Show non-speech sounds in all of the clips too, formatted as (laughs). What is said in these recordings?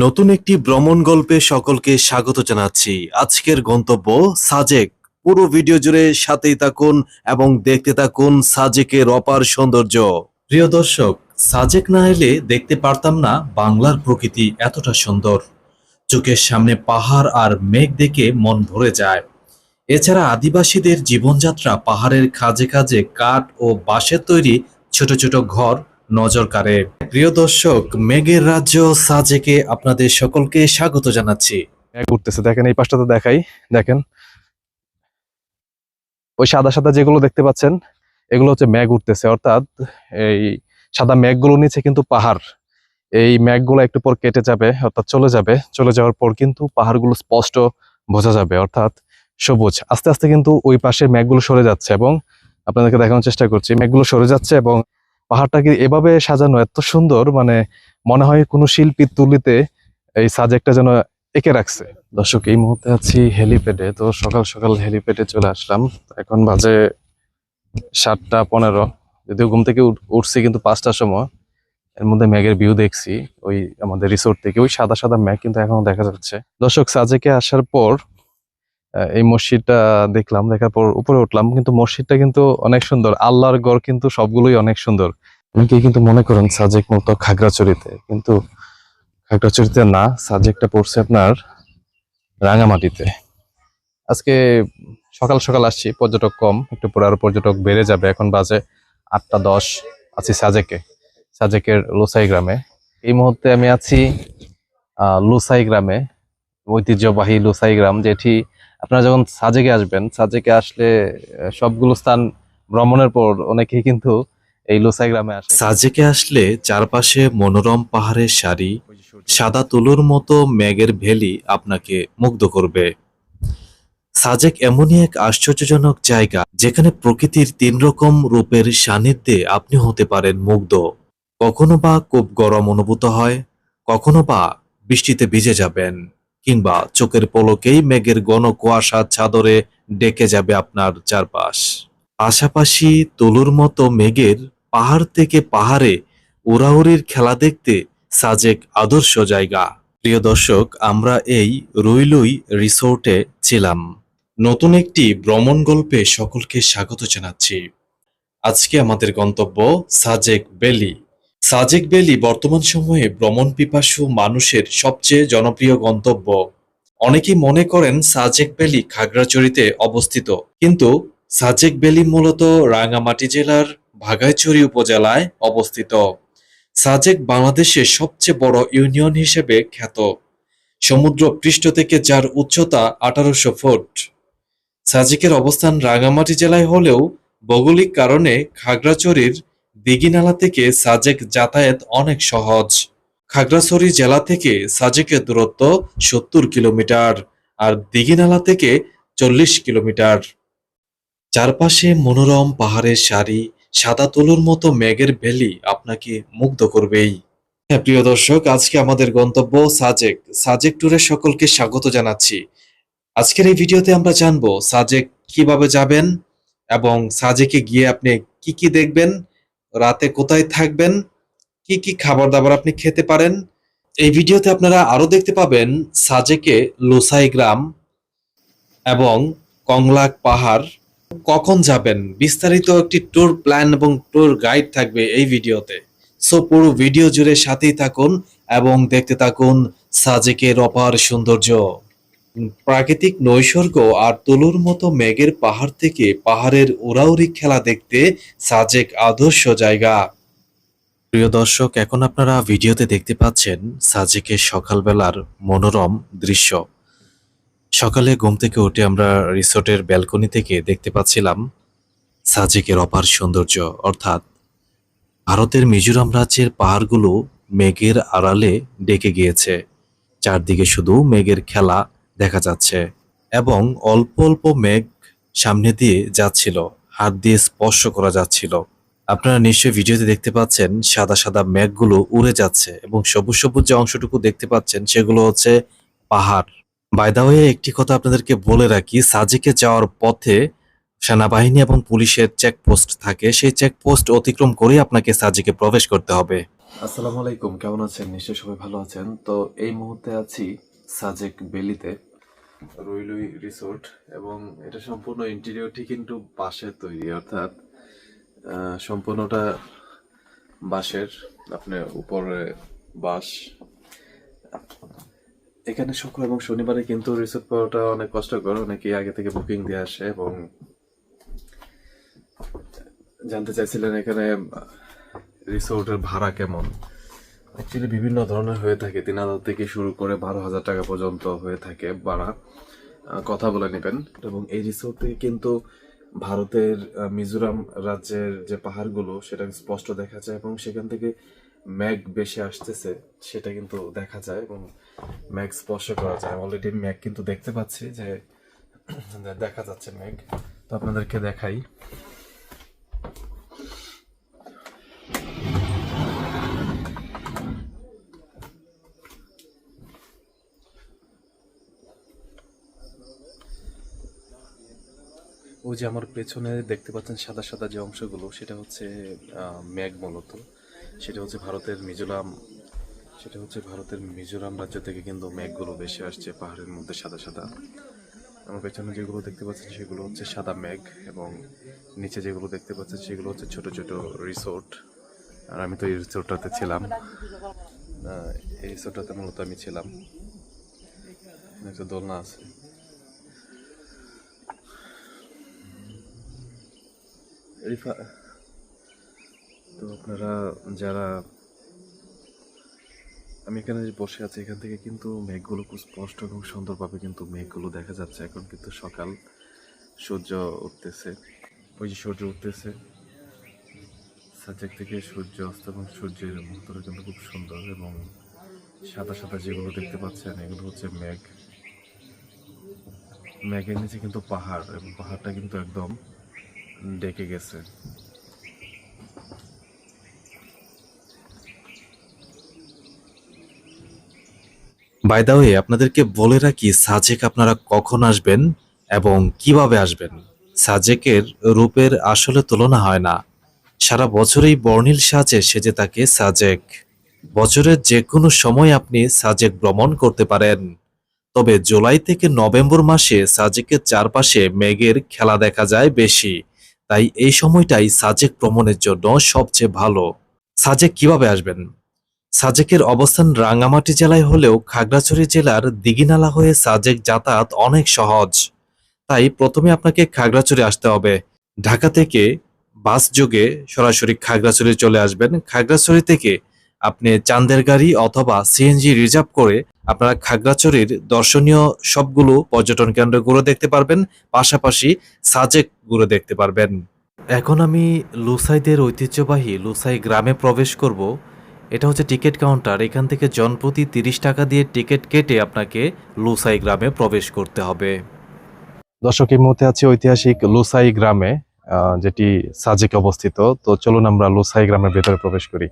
নতুন একটি ভ্রমণ গল্পে সকলকে স্বাগত জানাচ্ছি। আজকের গন্তব্য সাজেক। পুরো ভিডিও জুড়ে সাথেই থাকুন এবং দেখতে থাকুন সাজেকের অপার সৌন্দর্য। প্রিয় দর্শক, সাজেক না এলে দেখতে পারতাম না বাংলার প্রকৃতি এতটা সুন্দর। চোখের সামনে পাহাড় আর মেঘ দেখে মন ভরে যায়। এছাড়া আদিবাসীদের জীবনযাত্রা পাহাড়ের খাজে খাজে কাঠ ও বাঁশের তৈরি ছোট ছোট ঘর নজর কাড়ে। প্রিয় দর্শক, মেঘের রাজ্য সাজেকে আপনাদের সকলকে স্বাগত জানাচ্ছি। দেখেন এই পাশটা তো দেখাই, দেখেন। ওই সাদা সাদা যেগুলো দেখতে পাচ্ছেন, এগুলো হচ্ছে মেঘ উঠতেছে, অর্থাৎ এই সাদা মেঘগুলো নিচে কিন্তু পাহাড়। এই মেঘগুলো একটু পর কেটে যাবে, অর্থাৎ চলে যাবে। চলে যাওয়ার পর কিন্তু পাহাড়গুলো স্পষ্ট বোঝা যাবে, অর্থাৎ সবুজ। আস্তে আস্তে কিন্তু ওই পাশে মেঘগুলো সরে যাচ্ছে এবং আপনাদেরকে দেখানোর চেষ্টা করছি। মেঘগুলো সরে যাচ্ছে এবং পাহাড়টাকে এভাবে সাজানো এত সুন্দর মানে মনে হয় কোনো শিল্পী তুলিতে এই সাজেকটা যেন এঁকে রাখছে। দর্শক, এই মুহূর্তে আছি হেলিপ্যাডে, তো সকাল সকাল হেলিপ্যাডে চলে আসলাম। এখন বাজে সাতটা পনেরো। যদিও ঘুম থেকে উঠছি কিন্তু পাঁচটার সময়। এর মধ্যে মেঘের ভিউ দেখছি, ওই আমাদের রিসোর্ট থেকে। ওই সাদা সাদা মেঘ কিন্তু এখনও দেখা যাচ্ছে। দর্শক সাজেকে আসার পর এই মসজিদটা দেখলাম, দেখার পর উপরে উঠলাম। কিন্তু মসজিদটা কিন্তু অনেক সুন্দর। আল্লাহর গড় কিন্তু সবগুলোই অনেক সুন্দর। অনেকেই কিন্তু মনে করেন সাজেক মূলত খাগড়াছড়িতে, কিন্তু খাগড়াছড়িতে না সাবজেক্টটা পড়ছে আপনার রাঙামাটিতে। আজকে সকাল সকাল আসছি, পর্যটক কম, একটু পরে আরও পর্যটক বেড়ে যাবে, এখন বাজে আটটা দশ, আছি সাজেকে সাজেকের লোসাই গ্রামে। এই মুহূর্তে আমি আছি লুসাই গ্রামে, ঐতিহ্যবাহী লুসাই গ্রাম, যেটি আপনারা যখন সাজেকে আসবেন সাজেকে আসলে সবগুলো স্থান ভ্রমণের পর অনেকেই কিন্তু এই লুসাই গ্রামে আসে। সাজেকে আসলে চারপাশে মনোরম পাহাড়ের সারি, সাদা তুলোর মতো মেঘের ভেলি আপনাকে মুগ্ধ করবে। সাজেক এমনই এক আশ্চর্যজনক জায়গা, যেখানে প্রকৃতির তিন রকম রূপের সান্নিধ্যে আপনি হতে পারেন মুগ্ধ। কখনো বা খুব গরম অনুভূত হয়, কখনো বা বৃষ্টিতে ভিজে যাবেন, কিংবা চোখের পলকেই মেঘের ঘন কুয়াশার চাদরে ডেকে যাবে আপনার চারপাশ। পাশাপাশি তলুর মতো মেঘের পাহাড় থেকে পাহাড়ে উড়াউড়ির খেলা দেখতে সাজেক আদর্শ জায়গা। প্রিয় দর্শক, আমরা এই রুইলুই রিসোর্টে ছিলাম। নতুন একটি ভ্রমণ গল্পে সকলকে স্বাগত জানাচ্ছি। আজকে আমাদের গন্তব্য সাজেক বেলি সাজেক বেলি বর্তমান সময়ে ভ্রমণ পিপাসু মানুষের সবচেয়ে জনপ্রিয় গন্তব্য। অনেকেই মনে করেন সাজেক বেলি খাগড়াছড়িতে অবস্থিত। কিন্তু সাজেক বেলি মূলত রাঙ্গামাটি জেলার ভাগাইছড়ি উপজেলায় অবস্থিত। সাজেক বাংলাদেশের সবচেয়ে বড় ইউনিয়ন হিসেবে খ্যাত। সমুদ্র পৃষ্ঠ থেকে যার উচ্চতা আঠারোশো ফুট। সাজেকের অবস্থান রাঙ্গামাটি জেলায় হলেও ভৌগোলিক কারণে খাগড়াছড়ির দিঘিনালা থেকে সাজেক যাতায়াত অনেক সহজ। খাগড়াছড়ি জেলা থেকে সাজেকের দূরত্ব সত্তর কিলোমিটার আর দিঘিনালা থেকে চল্লিশ কিলোমিটার। চারপাশে মনোরম পাহাড়ের সারি, সাদা তুলোর মতো মেঘের ভ্যালি আপনাকে মুগ্ধ করবেই। হ্যাঁ প্রিয় দর্শক, আজকে আমাদের গন্তব্য সাজেক। সাজেক ট্যুরে সকলকে স্বাগত জানাচ্ছি। আজকের এই ভিডিওতে আমরা জানব সাজেক কীভাবে যাবেন এবং সাজেকে গিয়ে আপনি কি কি দেখবেন, রাতে কোথায় থাকবেন, কি কি খাবার দাবার আপনি খেতে পারেন। এই ভিডিওতে আপনারা আরও দেখতে পাবেন সাজেকে লোসাই গ্রাম এবং কংলাক পাহাড় কখন যাবেন? বিস্তারিত একটি ট্যুর প্ল্যান এবং ট্যুর গাইড থাকবে এই ভিডিওতে। সো পুরো ভিডিও জুড়ে সাথেই থাকুন এবং দেখতে থাকুন সাজেকের অপার সৌন্দর্য। প্রাকৃতিক নৈসর্গ আর তুলোর মতো মেঘের পাহাড় থেকে পাহাড়ের উড়াউড়ি খেলা দেখতে সাজেক আদর্শ জায়গা। প্রিয় দর্শক, এখন আপনারা ভিডিওতে দেখতে পাচ্ছেন সাজেকের সকালবেলার মনোরম দৃশ্য। সকালে ঘুম থেকে উঠে আমরা রিসোর্টের ব্যালকনি থেকে দেখতে পাচ্ছিলাম সাজেকের অপার সৌন্দর্য, অর্থাৎ ভারতের মিজোরাম রাজ্যের পাহাড়গুলো মেঘের আড়ালে ডেকে গিয়েছে। চারদিকে শুধু মেঘের খেলা দেখা যাচ্ছে এবং অল্প অল্প মেঘ সামনে দিয়ে যাচ্ছিল, হাত দিয়ে স্পর্শ করা যাচ্ছিল। আপনারা নিশ্চয়ই ভিডিওতে দেখতে পাচ্ছেন সাদা সাদা মেঘগুলো উড়ে যাচ্ছে এবং সবুজ সবুজ যে অংশটুকু দেখতে পাচ্ছেন সেগুলো হচ্ছে পাহাড়। বাইদা হয়ে একটি কথা আপনাদেরকে বলে রাখি, সাজেকে যাওয়ার পথে সেনাবাহিনী এবং পুলিশের চেকপোস্ট থাকে। সেই চেকপোস্ট অতিক্রম করেই আপনাকে সাজেকে প্রবেশ করতে হবে। আসসালামু আলাইকুম, কেমন আছেন? নিশ্চয়ই সবাই ভালো আছেন। তো এই মুহূর্তে আছি সাজেক বেলিতে, রুইলুই রিসোর্ট, এবং এটা সম্পূর্ণ ইন্টেরিয়রটি কিন্তু বাঁশের তৈরি, অর্থাৎ সম্পূর্ণটা বাঁশের, আপনার উপরে বাঁশ। এখানে শুক্র এবং শনিবারে কিন্তু রিসোর্ট পাওয়াটা অনেক কষ্টকর। অনেকেই আগে থেকে বুকিং দিয়ে আসে এবং জানতে চাইছিলেন এখানে রিসোর্টের ভাড়া কেমন? অ্যাকচুয়ালি বিভিন্ন ধরনের হয়ে থাকে। তিন হাজার থেকে শুরু করে বারো হাজার টাকা পর্যন্ত হয়ে থাকে ভাড়া। কথা বলে নেবেন। এবং এই রিসোর্ট থেকে কিন্তু ভারতের মিজোরাম রাজ্যের যে পাহাড়গুলো, সেটা স্পষ্ট দেখা যায় এবং সেখান থেকে ম্যাগ বেশি আসতেছে, সেটা কিন্তু দেখা যায় এবং ম্যাগ স্পর্শ করা যায়। অলরেডি ম্যাগ কিন্তু দেখতে পাচ্ছি যে দেখা যাচ্ছে ম্যাগ তো আপনাদেরকে দেখাই। ওই যে আমার পেছনে দেখতে পাচ্ছেন সাদা সাদা যে অংশগুলো, সেটা হচ্ছে মেঘ মূলত। সেটা হচ্ছে ভারতের মিজোরাম সেটা হচ্ছে ভারতের মিজোরাম রাজ্য থেকে কিন্তু মেঘগুলো বেশি আসছে, পাহাড়ের মধ্যে সাদা সাদা। আমার পেছনে যেগুলো দেখতে পাচ্ছেন সেগুলো হচ্ছে সাদা মেঘ এবং নিচে যেগুলো দেখতে পাচ্ছেন সেগুলো হচ্ছে ছোট ছোট রিসোর্ট। আর আমি তো এই রিসোর্টটাতে ছিলাম। এই রিসোর্টটাতে মূলত আমি ছিলাম। একটা দোলনা আছে। তো আপনারা যারা আমি এখানে যে বসে আছি, এখান থেকে কিন্তু মেঘগুলো খুব স্পষ্ট এবং সুন্দরভাবে কিন্তু মেঘগুলো দেখা যাচ্ছে। এখন কিন্তু সকাল, সূর্য উঠতেছে। ওই যে সূর্য উঠতেছে। সাজেক থেকে সূর্য অস্ত এবং সূর্যের মুহূর্তটা কিন্তু খুব সুন্দর এবং সাদা সাদা যেগুলো দেখতে পাচ্ছেন, এগুলো হচ্ছে মেঘ। মেঘের নিচে কিন্তু পাহাড় এবং পাহাড়টা কিন্তু একদম ডেকে গেছে। বাই দা আপনাদেরকে বলে রাখি, সাজেক আপনারা কখন আসবেন এবং কীভাবে আসবেন? সাজেকের রূপের আসলে তুলনা হয় না। সারা বছরেই বর্ণিল সাজে সেজে থাকে সাজেক। বছরের যে কোনো সময় আপনি সাজেক ভ্রমণ করতে পারেন। তবে জুলাই থেকে নভেম্বর মাসে সাজেকের চারপাশে মেঘের খেলা দেখা যায় বেশি। তাই এই সময়টাই সাজেক ভ্রমণের জন্য সবচেয়ে ভালো। সাজেক কীভাবে আসবেন? সাজেকের অবস্থান রাঙ্গামাটি জেলায় হলেও খাগড়াছড়ি জেলার দিঘিনালা হয়ে সাজেক যাতায়াত অনেক সহজ। তাই প্রথমে আপনাকে খাগড়াছড়ি আসতে হবে। ঢাকা থেকে বাস যোগে সরাসরি খাগড়াছড়ি চলে আসবেন। খাগড়াছড়ি থেকে আপনি চান্দের গাড়ি অথবা সিএনজি রিজার্ভ করে আপনারা খাগড়াছড়ির দর্শনীয় সবগুলো পর্যটন কেন্দ্র ঘুরে দেখতে পারবেন। পাশাপাশি সাজেক ঘুরে দেখতে পারবেন। এখন আমি লুসাইদের ঐতিহ্যবাহী লুসাই গ্রামে প্রবেশ করব। এটা হচ্ছে টিকিট কাউন্টার। এখান থেকে জনপ্রতি তিরিশ টাকা দিয়ে টিকিট কেটে আপনাকে লুসাই গ্রামে প্রবেশ করতে হবে। দর্শক, এই মুহূর্তে আছে ঐতিহাসিক লুসাই গ্রামে যেটি সাজেকে অবস্থিত। তো চলুন আমরা লুসাই গ্রামের ভেতরে প্রবেশ করি।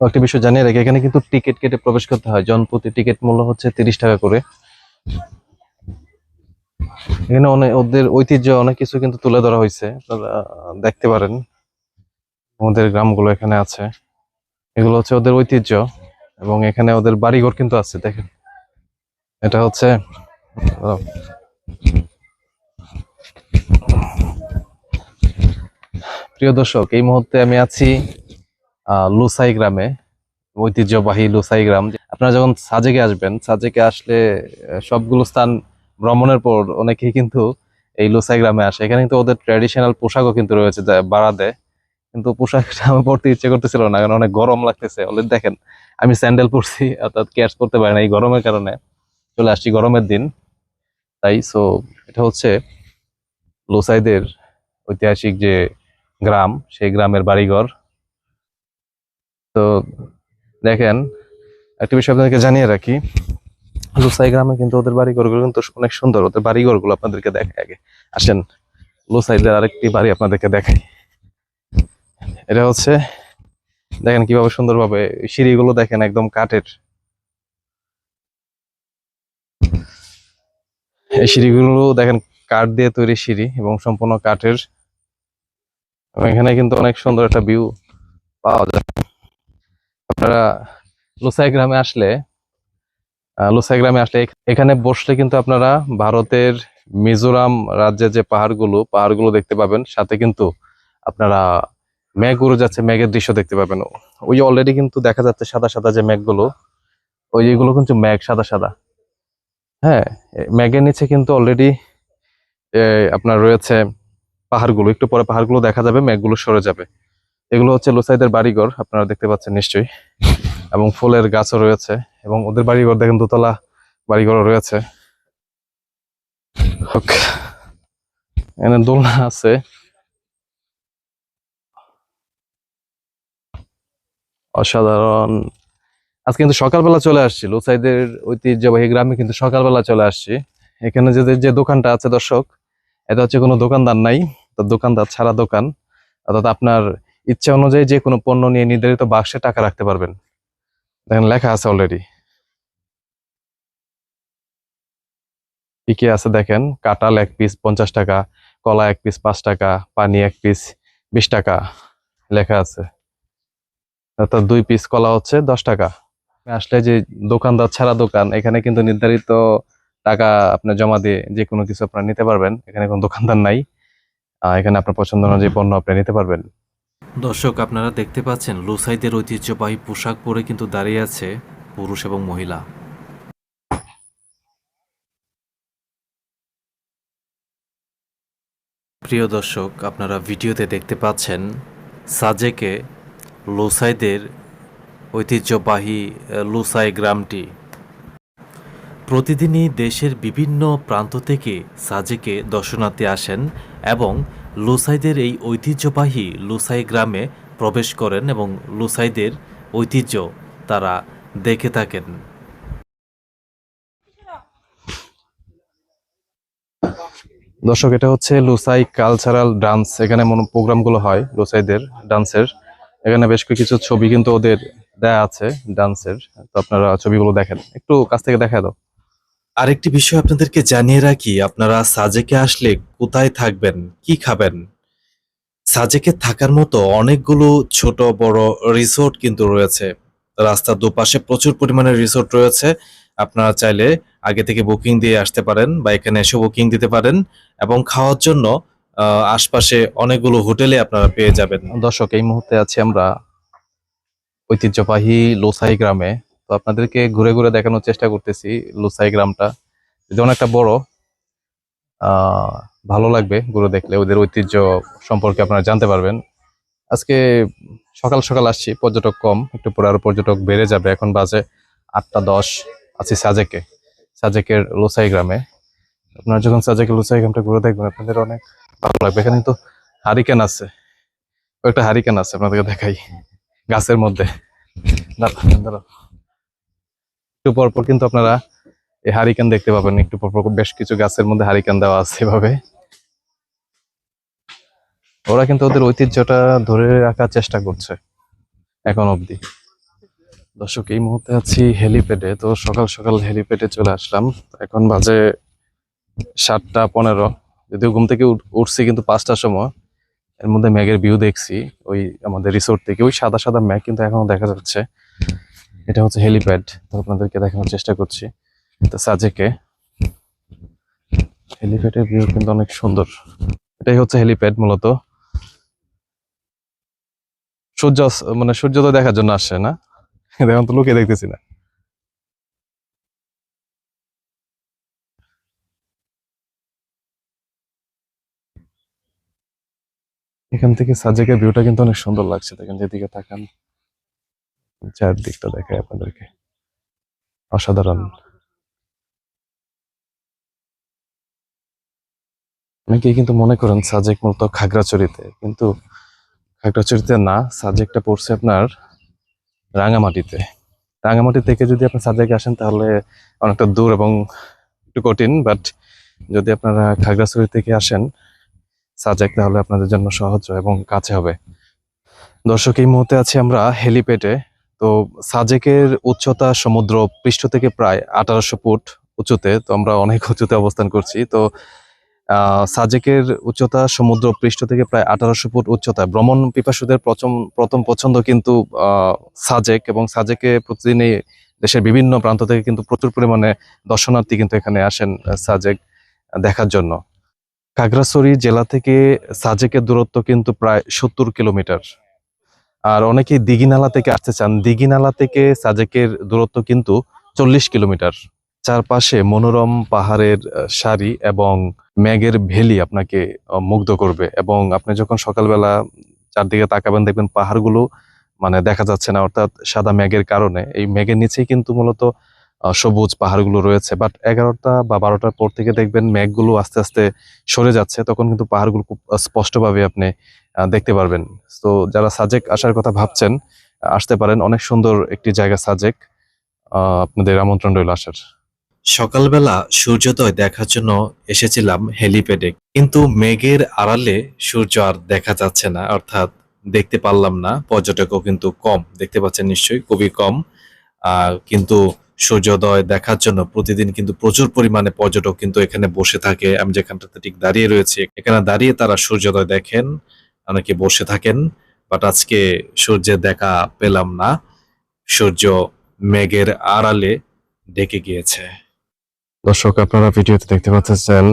একটা বিষয় জানিয়ে রাখি, এখানে কিন্তু টিকিট কেটে প্রবেশ করতে হয়। জনপ্রতি টিকিট মূল্য হচ্ছে তিরিশ টাকা করে। এখানে অনেক ওদের ঐতিহ্য অনেক কিছু কিন্তু তুলে ধরা হয়েছে। দেখতে পারেন, আমাদের গ্রামগুলো এখানে আছে। এগুলো হচ্ছে ওদের ঐতিহ্য এবং এখানে ওদের বাড়িঘর কিন্তু আছে, দেখেন। এটা হচ্ছে, প্রিয় দর্শক, এই মুহূর্তে আমি আছি লুসাই গ্রামে, ঐতিহ্যবাহী লুসাই গ্রাম। আপনারা যখন সাজেকে আসবেন, সাজেকে আসলে সবগুলো স্থান ভ্রমণের পর অনেকেই কিন্তু এই লুসাই গ্রামে আসে। এখানে কিন্তু ওদের ট্র্যাডিশনাল পোশাকও কিন্তু রয়েছে দেয়। কিন্তু পোশাকটা (laughs) আমার পরতে ইচ্ছে করতেছিল না, কারণ অনেক গরম লাগতেছে। অলরেডি দেখেন, আমি স্যান্ডেল পরছি, অর্থাৎ ক্যাচ করতে পারি না। এই গরমের কারণে চলে আসছি, গরমের দিন। তাই সো এটা হচ্ছে লোসাইদের ঐতিহাসিক যে গ্রাম, সেই গ্রামের বাড়িঘর। তো দেখেন, একটা বিষয় আপনাদেরকে জানিয়ে রাখি। লুসাই গ্রামে কিন্তু ওদের বাড়িঘরগুলো কিন্তু অনেক সুন্দর। ওদের বাড়িঘরগুলো আপনাদেরকে দেখায় আগে। আসেন, লুসাইদের আরেকটি বাড়ি আপনাদেরকে দেখাই। এটা হচ্ছে, দেখেন কীভাবে সুন্দরভাবে সিঁড়িগুলো দেখেন একদম কাঠের। এই সিঁড়িগুলো দেখেন কাঠ দিয়ে তৈরি সিঁড়ি এবং সম্পূর্ণ কাঠের। এখানে কিন্তু অনেক সুন্দর একটা ভিউ পাওয়া যায়। আপনারা লোসাই গ্রামে আসলে লোসাই গ্রামে আসলে এখানে বসলে কিন্তু আপনারা ভারতের মিজোরাম রাজ্যের যে পাহাড়গুলো পাহাড়গুলো দেখতে পাবেন। সাথে কিন্তু আপনারা মেঘ উড়ে যাচ্ছে মেঘের দৃশ্য দেখতে পাবেন। ওই অলরেডি কিন্তু দেখা যাচ্ছে সাদা সাদা যে মেঘগুলো, ওই এগুলো কিন্তু মেঘ, সাদা সাদা। হ্যাঁ মেঘের নিচে কিন্তু অলরেডি আপনার রয়েছে পাহাড়গুলো। একটু পরে পাহাড়গুলো দেখা যাবে, মেঘগুলো সরে যাবে। এগুলো হচ্ছে লুসাইদের বাড়িঘর, আপনারা দেখতে পাচ্ছেন নিশ্চয়ই। এবং ফুলের গাছও রয়েছে, এবং ওদের বাড়িঘর দেখেন দোতলা বাড়িঘরও রয়েছে। এখানে দোলনা আছে। অসাধারণ। আজকে কিন্তু সকালবেলা চলে আসছি, লুসাইদের ঐতিহ্যবাহী গ্রামে কিন্তু সকালবেলা চলে আসছি। এখানে যে যে দোকানটা আছে দর্শক, এটা হচ্ছে কোনো দোকানদার নাই, তো দোকানদার ছাড়া দোকান। অর্থাৎ আপনার ইচ্ছা অনুযায়ী যে কোনো পণ্য নিয়ে নির্ধারিত বাক্সে টাকা রাখতে পারবেন। দেখেন লেখা আছে অলরেডি কি কি আছে দেখেন? কাঁঠাল এক পিস পঞ্চাশ টাকা, কলা এক পিস পাঁচ টাকা, পানি এক পিস বিশ টাকা লেখা আছে। অর্থাৎ দুই পিস কলা হচ্ছে দশ টাকা। আসলে যে দোকানদার ছাড়া দোকান, এখানে কিন্তু নির্ধারিত টাকা আপনি জমা দিয়ে যে কোনো কিছু আপনার নিতে পারবেন। এখানে কোনো দোকানদার নাই। এখানে আপনার পছন্দ অনুযায়ী পণ্য আপনি নিতে পারবেন। দর্শক, আপনারা দেখতে পাচ্ছেন, লুসাইদের ঐতিহ্যবাহী পোশাক পরে কিন্তু দাঁড়িয়ে আছে পুরুষ এবং মহিলা। প্রিয় দর্শক, আপনারা ভিডিওতে দেখতে পাচ্ছেন, সাজেকে লুসাইদের ঐতিহ্যবাহী লুসাই গ্রামটি। প্রতিদিনই দেশের বিভিন্ন প্রান্ত থেকে সাজেকে দর্শনার্থী আসেন এবং লুসাইদের এই ঐতিহ্যবাহী লুসাই গ্রামে প্রবেশ করেন এবং লুসাইদের ঐতিহ্য তারা দেখে থাকেন। দর্শক, এটা হচ্ছে লুসাই কালচারাল ডান্স। এখানে প্রোগ্রামগুলো হয় লুসাইদের ডান্সের। এখানে বেশ কিছু ছবি কিন্তু ওদের দেয়া আছে ডান্সের। তো আপনারা ছবিগুলো দেখেন। একটু কাছ থেকে দেখা দাও। আরেকটি বিষয় আপনাদেরকে জানিয়ে রাখি, আপনারা সাজেকে আসলে কোথায় থাকবেন, কি খাবেন? সাজেকে থাকার মতো অনেকগুলো ছোট বড় রিসোর্ট কিন্তু রয়েছে। রাস্তার দুপাশে প্রচুর পরিমাণে রিসোর্ট রয়েছে। আপনারা চাইলে আগে থেকে বুকিং দিয়ে আসতে পারেন বা এখানে এসে বুকিং দিতে পারেন এবং খাওয়ার জন্য আশপাশে অনেকগুলো হোটেলে আপনারা পেয়ে যাবেন। দর্শক, এই মুহূর্তে আছি আমরা ঐতিহ্যবাহী লোসাই গ্রামে। তো আপনাদেরকে ঘুরে ঘুরে দেখানোর চেষ্টা করতেছি লোসাই গ্রামটা। যদি অনেকটা বড় ভালো লাগবে ঘুরে দেখলে ওদের ঐতিহ্য সম্পর্কে আপনারা জানতে পারবেন। আজকে সকাল সকাল আসছি পর্যটক কম একটু পরে আরও পর্যটক বেড়ে যাবে। এখন বাজে আটটা দশ আছি সাজেকে সাজেকের লোসাই গ্রামে। আপনারা যখন সাজেকের লোসাই গ্রামটা ঘুরে দেখবেন আপনাদের অনেক ভালো লাগবে। এখানে কিন্তু হারিকেন আছে একটা হারিকেন আছে আপনাদেরকে দেখাই গাছের মধ্যে। দাঁড়াও, দাঁড়াও। একটু পর পর কিন্তু আপনারা এই হারিকেন দেখতে পাবেন। একটু পর পর বেশ কিছু গাছের মধ্যে হারিকেন দেওয়া আছে এভাবে। ওরা কিন্তু ওদের ঐতিহ্যটা ধরে রাখার চেষ্টা করছে এখন অবধি। দর্শক, এই মুহূর্তে আছি হেলিপ্যাডে তো সকাল সকাল হেলিপ্যাডে চলে আসলাম। এখন বাজে সাতটা পনেরো। যদিও ঘুম থেকে উঠছি কিন্তু পাঁচটার সময়। এর মধ্যে ম্যাগের ভিউ দেখছি, ওই আমাদের রিসোর্ট থেকে। ওই সাদা সাদা ম্যাগ কিন্তু এখনও দেখা যাচ্ছে। এটা হচ্ছে হেলিপ্যাড তো আপনাদেরকে দেখানোর চেষ্টা করছি। তো সাজেকে হেলিপ্যাডের ভিউ কিন্তু অনেক সুন্দর। এটাই হচ্ছে হেলিপ্যাড মূলত। সূর্য মানে সূর্যোদয় দেখার জন্য আসছে, না? এখন তো লোকে দেখতেছি না। এখান থেকে সাজেকের ভিউটা কিন্তু অনেক সুন্দর লাগছে। দেখেন যেদিকে তাকান। চারদিকটা দেখায় আপনাদেরকে। অসাধারণ। অনেকেই কিন্তু মনে করেন সাজেক মূলত খাগড়াছড়িতে, কিন্তু খাগড়াছড়িতে না, সাজেকটা পড়ছে আপনার রাঙামাটিতে। রাঙামাটি থেকে যদি আপনি সাজেকে আসেন, তাহলে অনেকটা দূর এবং একটু কঠিন, বাট যদি আপনারা খাগড়াছড়ি থেকে আসেন, সাজেক তাহলে আপনাদের জন্য সহজ এবং কাছে হবে। দর্শক, এই মুহূর্তে আছি আমরা হেলিপ্যাডে। তো সাজেকের উচ্চতা সমুদ্র পৃষ্ঠ থেকে প্রায় আঠারোশো ফুট উঁচুতে, তো আমরা অনেক উঁচুতে অবস্থান করছি। তো সাজেকের উচ্চতা সমুদ্র পৃষ্ঠ থেকে প্রায় আঠারোশো ফুট উচ্চতায়। ভ্রমণ পিপাসুদের প্রথম প্রথম পছন্দ কিন্তু সাজেক এবং সাজেকে প্রতিদিনই দেশের বিভিন্ন প্রান্ত থেকে কিন্তু প্রচুর পরিমাণে দর্শনার্থী কিন্তু এখানে আসেন সাজেক দেখার জন্য। খাগড়াছড়ি জেলা থেকে সাজেকের দূরত্ব কিন্তু প্রায় সত্তর কিলোমিটার। আর অনেকেই দিঘিনালা থেকে আসতে চান। দিঘিনালা থেকে সাজেকের দূরত্ব কিন্তু চল্লিশ কিলোমিটার। চারপাশে মনোরম পাহাড়ের সারি এবং মেঘের ভেলি আপনাকে মুগ্ধ করবে এবং আপনি যখন সকালবেলা চারদিকে তাকাবেন দেখবেন পাহাড়গুলো মানে দেখা যাচ্ছে না, অর্থাৎ সাদা মেঘের কারণে। এই মেঘের নিচেই কিন্তু মূলত সবুজ পাহাড়গুলো রয়েছে। বাট এগারোটা বা বারোটার পর থেকে দেখবেন মেঘগুলো আস্তে আস্তে সরে যাচ্ছে। তখন কিন্তু পাহাড়গুলো খুব স্পষ্টভাবে আপনি দেখতে পারবেন। তো যারা সাজেক আসার কথা ভাবছেন আসতে পারেন। অনেক সুন্দর একটি জায়গা সাজেক আপনাদের আমন্ত্রণ রইল আসার। সকালবেলা সূর্যোদয় দেখার জন্য এসেছিলাম হেলিপ্যাডে। কিন্তু মেঘের আড়ালে সূর্য আর দেখা যাচ্ছে না, অর্থাৎ দেখতে পারলাম না। পর্যটকও কিন্তু কম, দেখতে পাচ্ছেন নিশ্চয়ই, খুবই কম। কিন্তু সূর্যোদয় দেখার জন্য প্রতিদিন কিন্তু প্রচুর পরিমাণে পর্যটক কিন্তু এখানে বসে থাকে। আমি যেখানটাতে ঠিক দাঁড়িয়ে রয়েছি, এখানে দাঁড়িয়ে তারা সূর্যোদয় দেখেন। অনেকে বসে থাকেন বাট আজকে সূর্যের দেখা পেলাম না। সূর্য মেঘের আড়ালে ঢেকে গিয়েছে। দর্শক, আপনারা ভিডিওতে দেখতে পাচ্ছেন,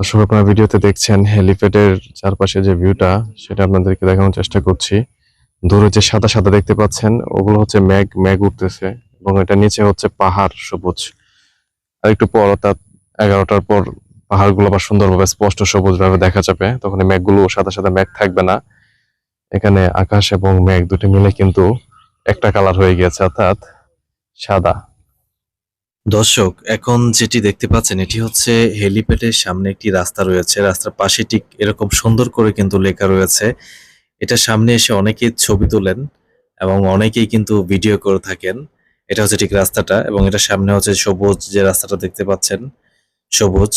দর্শক, আপনারা ভিডিওতে দেখছেন হেলিপ্যাডের চারপাশে যে ভিউটা, সেটা আপনাদেরকে দেখানোর চেষ্টা করছি। দূরে যে সাদা সাদা দেখতে পাচ্ছেন, ওগুলো হচ্ছে মেঘ মেঘ উঠতেছে, এবং এটা নিচে হচ্ছে পাহাড়, সবুজ। আর একটু পর, অর্থাৎ এগারোটার পর পাহাড়গুলো আবার সুন্দরভাবে স্পষ্ট সবুজ ভাবে দেখা যাবে। তখন মেঘগুলো সাদা সাদা মেঘ থাকবে না। এখানে আকাশ এবং মেঘ দুটি মিলে কিন্তু একটা কালার হয়ে গিয়েছে, অর্থাৎ সাদা। দর্শক, এখন যেটি দেখতে পাচ্ছেন, এটি হচ্ছে হেলিপ্যাডের সামনে একটি রাস্তা রয়েছে। রাস্তার পাশে ঠিক এরকম সুন্দর করে কিন্তু লেখা রয়েছে। এটা সামনে এসে অনেকেই ছবি তোলেন এবং অনেকেই কিন্তু ভিডিও করে থাকেন। এটা হচ্ছে ঠিক রাস্তাটা এবং এটা সামনে হচ্ছে সবুজ যে রাস্তাটা দেখতে পাচ্ছেন, সবুজ।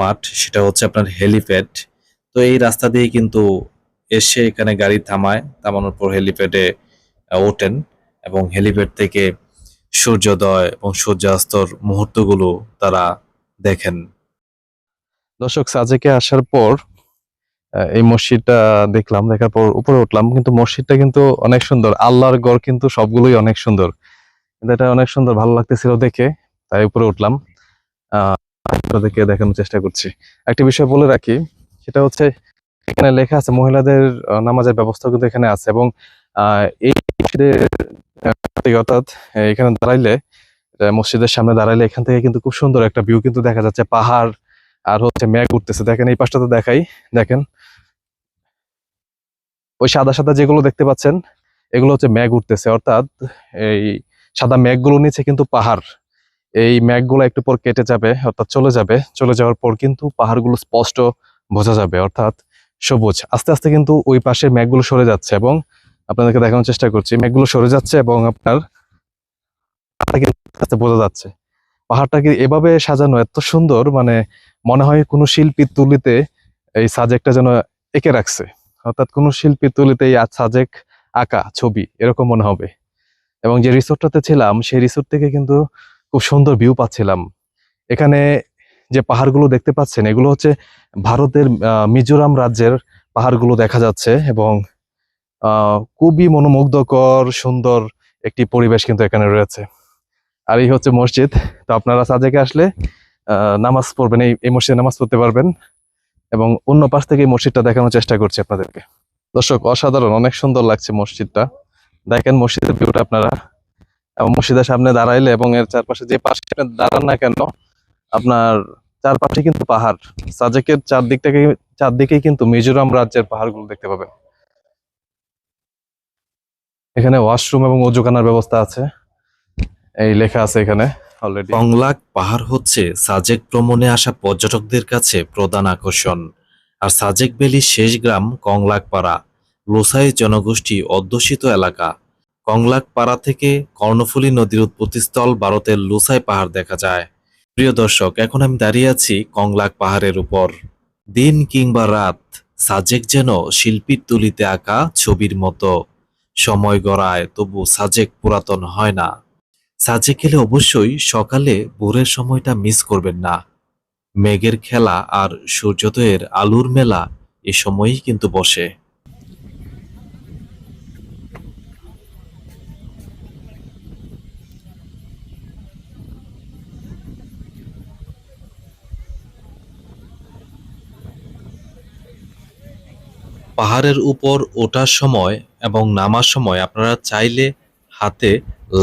মাঠ, সেটা হচ্ছে আপনার হেলিপ্যাড তো এই রাস্তা দিয়ে কিন্তু এসে এখানে গাড়ি থামায়, থামানোর পর হেলিপ্যাডে ওঠেন এবং হেলিপ্যাড থেকে সূর্যোদয় এবং সূর্যাস্তর মুহূর্তগুলো তারা দেখেন। দর্শক, সাজেকে আসার পর এই মসজিদটা দেখলাম, দেখার পর উপরে উঠলাম, কিন্তু মসজিদটা কিন্তু অনেক সুন্দর। আল্লাহর গড় কিন্তু সবগুলোই অনেক সুন্দর। কিন্তু এটা অনেক সুন্দর, ভালো লাগতেছিল দেখে, তাই উপরে উঠলাম। আহ আপনাদেরকে দেখানোর চেষ্টা করছি। একটা বিষয় বলে রাখি, সেটা হচ্ছে এখানে লেখা আছে, মহিলাদের নামাজের ব্যবস্থা কিন্তু এখানে আছে এবং এই অর্থাৎ এখানে দাঁড়াইলে মসজিদের সামনে দাঁড়াইলে এখান থেকে কিন্তু খুব সুন্দর একটা ভিউ কিন্তু দেখা যাচ্ছে, পাহাড় আর হচ্ছে মেঘ উঠতেছে। দেখেন এই পাশটাতে দেখাই, দেখেন। ওই সাদা সাদা যেগুলো দেখতে পাচ্ছেন, এগুলো হচ্ছে মেঘ উঠতেছে, অর্থাৎ এই সাদা মেঘগুলো নিচে কিন্তু পাহাড়। এই মেঘগুলো একটু পর কেটে যাবে, অর্থাৎ চলে যাবে। চলে যাওয়ার পর কিন্তু পাহাড়গুলো স্পষ্ট বোঝা যাবে, অর্থাৎ সবুজ। আস্তে আস্তে কিন্তু ওই পাশে মেঘগুলো সরে যাচ্ছে এবং আপনাদেরকে দেখানোর চেষ্টা করছি মেঘগুলো সরে যাচ্ছে এবং আপনার আস্তে বোঝা যাচ্ছে। পাহাড়টাকে এভাবে সাজানো এত সুন্দর মানে মনে হয় কোনো শিল্পী তুলিতে এই সাজেকটা যেন এঁকে রাখছে। অর্থাৎ কোনো শিল্পী তুলিতে এই সাজেক আঁকা ছবি, এরকম মনে হবে। এবং যে রিসোর্টটাতে ছিলাম, সেই রিসোর্ট থেকে কিন্তু খুব সুন্দর ভিউ পাচ্ছিলাম। এখানে যে পাহাড়গুলো দেখতে পাচ্ছেন, এগুলো হচ্ছে ভারতের মিজোরাম রাজ্যের পাহাড়গুলো দেখা যাচ্ছে এবং খুবই মনোমুগ্ধকর, সুন্দর একটি পরিবেশ কিন্তু এখানে রয়েছে। আর এই হচ্ছে মসজিদ। তো আপনারা সাজেকে আসলে নামাজ পড়বেন, এই এই মসজিদে নামাজ পড়তে পারবেন এবং অন্য পাশ থেকে মসজিদটা দেখানোর চেষ্টা করছি আপনাদেরকে। দর্শক, অসাধারণ, অনেক সুন্দর লাগছে মসজিদটা। দেখেন মসজিদের ভিউটা আপনারা। এবং মসজিদের সামনে দাঁড়াইলে এবং এর চারপাশে যে পাশে দাঁড়ান না কেন, আপনার চারপাশে কিন্তু পাহাড়। সাজেকের চারদিক থেকে চারদিকেই কিন্তু মিজোরাম রাজ্যের পাহাড়গুলো দেখতে পাবেন। এখানে ওয়াশরুম এবং অজুখানার ব্যবস্থা আছে। এই লেখা আছে এখানে অলরেডি কংলাক পাহাড় হচ্ছে সাজেক ভ্রমণে আসা পর্যটকদের কাছে প্রধান আকর্ষণ। আর সাজেক ভ্যালির শেষ গ্রাম কংলাক পাড়া লোসাই জনগোষ্ঠী অধ্যুষিত এলাকা। কংলাক পাড়া থেকে কর্ণফুলী নদীর উৎপত্তিস্থল ভারতের লুসাই পাহাড় দেখা যায়। প্রিয় দর্শক, এখন আমি দাঁড়িয়ে আছি কংলাক পাহাড়ের উপর। দিন কিংবা রাত, সাজেক যেন শিল্পীর তুলিতে আঁকা ছবির মতো। সময় গড়ায় তবু সাজেক পুরাতন হয় না। সাজেক গেলে অবশ্যই সকালে ভোরের সময়টা মিস করবেন না। মেঘের খেলা আর সূর্যোদয়ের আলুর মেলা এ সময়ই কিন্তু বসে। পাহাড়ের উপর ওঠার সময় এবং নামার সময় আপনারা চাইলে হাতে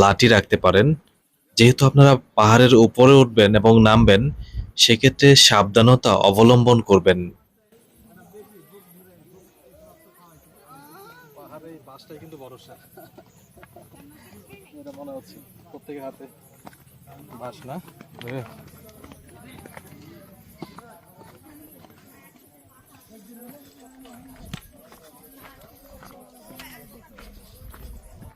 লাঠি রাখতে পারেন। যেহেতু আপনারা পাহাড়ের উপরে উঠবেন এবং নামবেন, সেক্ষেত্রে সাবধানতা অবলম্বন করবেন। মনে হচ্ছে প্রত্যেকের হাতে বাস না?